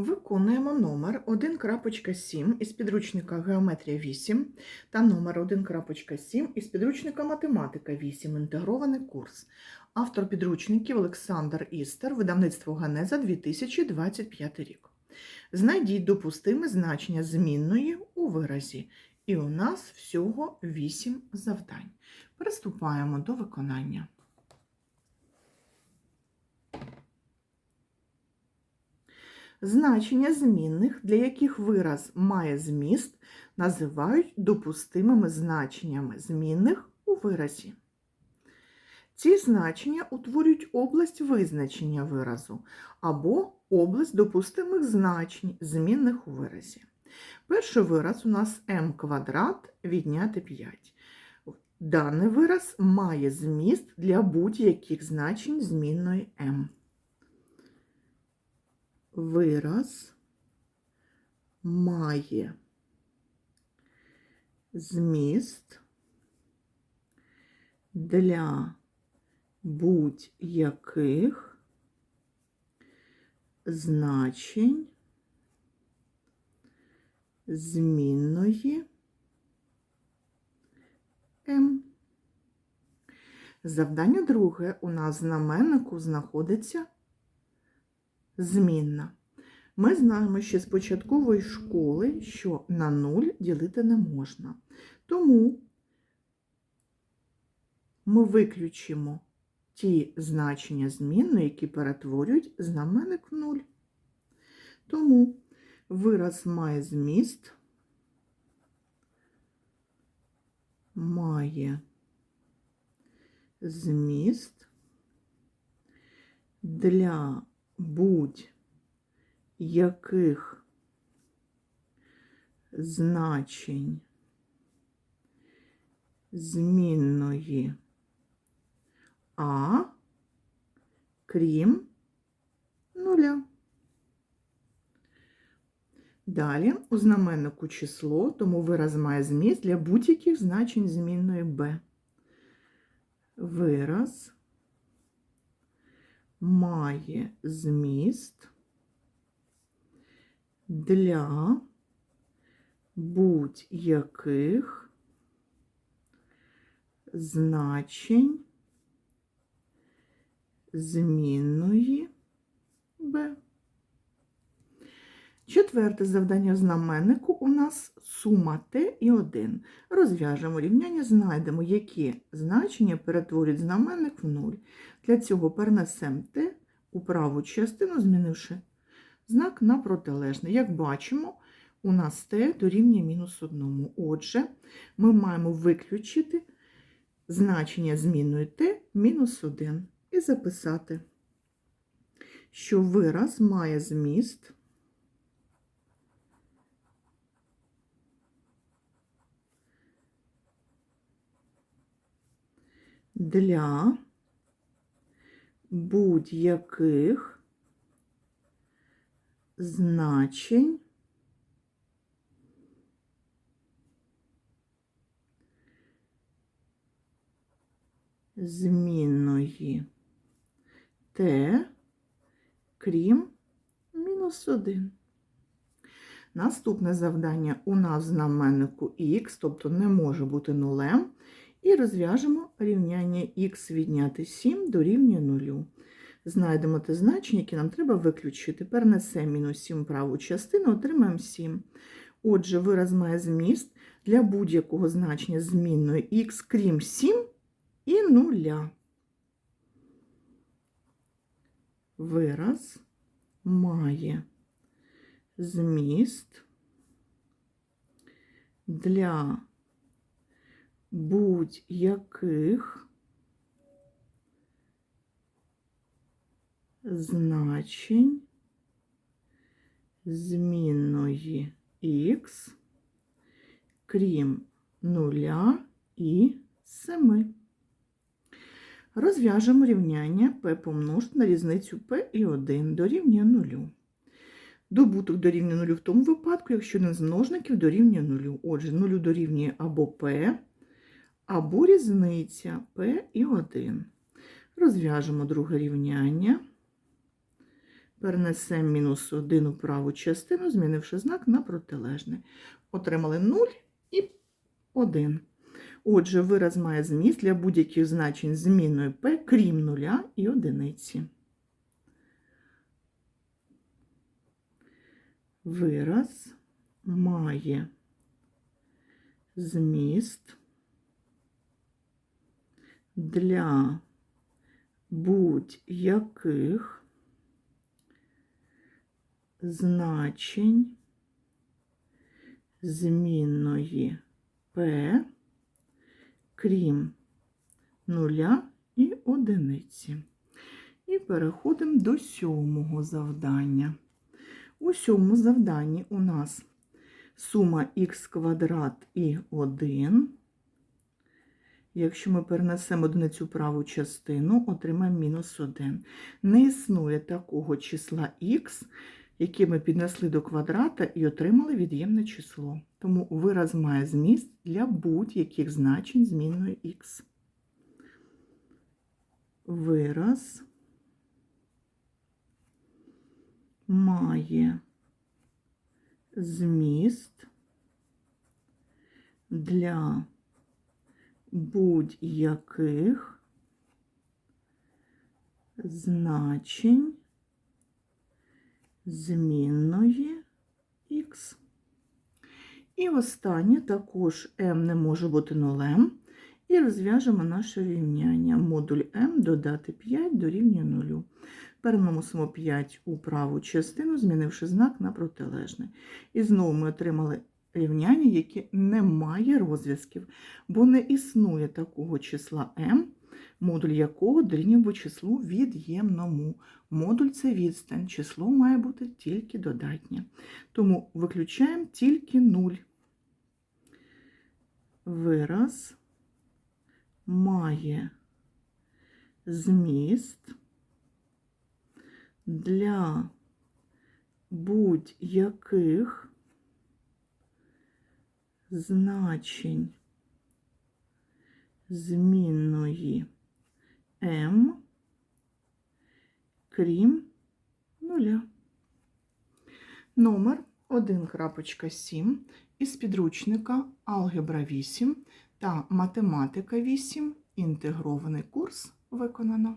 Виконуємо номер 1.7 із підручника Геометрія 8 та номер 1.7 із підручника Математика 8. Інтегрований курс. Автор підручників Олександр Істер, видавництво Ганеза 2025 рік. Знайдіть допустиме значення змінної у виразі. І у нас всього 8 завдань. Приступаємо до виконання. Значення змінних, для яких вираз має зміст, називають допустимими значеннями змінних у виразі. Ці значення утворюють область визначення виразу або область допустимих значень змінних у виразі. Перший вираз у нас m квадрат відняти 5. Даний вираз має зміст для будь-яких значень змінної m вираз має зміст для будь-яких значень змінної М. Завдання друге. У нас знаменнику знаходиться змінна. Ми знаємо ще з початкової школи, що на 0 ділити не можна. Тому ми виключимо ті значення змінної, які перетворюють знаменник в 0. Тому вираз має зміст, має зміст для будь-яких значень змінної А, крім нуля. Далі у знаменнику число, тому вираз має зміст для будь-яких значень змінної b. Вираз має зміст для будь-яких значень змінної b. Четверте завдання знаменнику у нас сума t і 1. Розв'яжемо рівняння, знайдемо, які значення перетворюють знаменник в 0. Для цього перенесемо t у праву частину, змінивши знак на протилежний. Як бачимо, у нас t дорівнює мінус 1. Отже, ми маємо виключити значення змінної t мінус 1 і записати, що вираз має зміст. для будь-яких значень змінної t, крім мінус 1. Наступне завдання у нас в знаменнику х, тобто не може бути нулем. І розв'яжемо рівняння х відняти 7 дорівнює 0. Знайдемо те значення, яке нам треба виключити. Перенесемо мінус 7 праву частину, отримаємо 7. Отже, вираз має зміст для будь-якого значення змінної х, крім 7 і 0. Вираз має зміст для будь-яких значень змінної х, крім нуля і 7. Розв'яжемо рівняння p помножити на різницю p і 1 дорівнює 0. Добуток дорівнює 0 в тому випадку, якщо один з множників дорівнює 0. Отже, 0 дорівнює або p, або різниця p і 1. Розв'яжемо друге рівняння. Перенесемо мінус 1 у праву частину, змінивши знак на протилежний. Отримали 0 і 1. Отже, вираз має зміст для будь-яких значень змінною p, крім нуля і одиниці. Вираз має зміст для будь-яких значень змінної p, крім нуля і одиниці. І переходимо до сьомого завдання. У сьомому завданні у нас сума х квадрат і 1. Якщо ми перенесемо одиницю в праву частину, отримаємо мінус 1. Не існує такого числа х, яке ми піднесли до квадрата і отримали від'ємне число. Тому вираз має зміст для будь-яких значень змінної х. Вираз має зміст для будь-яких значень змінної х. І останнє також m не може бути нулем. І розв'яжемо наше рівняння. Модуль m додати 5 дорівнює 0. Переносимо 5 у праву частину, змінивши знак на протилежний. І знову ми отримали рівняння, яке не має розв'язків, бо не існує такого числа m, модуль якого дорівнює числу від'ємному. Модуль це відстань, число має бути тільки додатнє. Тому виключаємо тільки 0. Вираз має зміст для будь-яких значень змінної m, крім нуля. Номер 1.7 із підручника Алгебра 8 та Математика 8. Інтегрований курс виконано.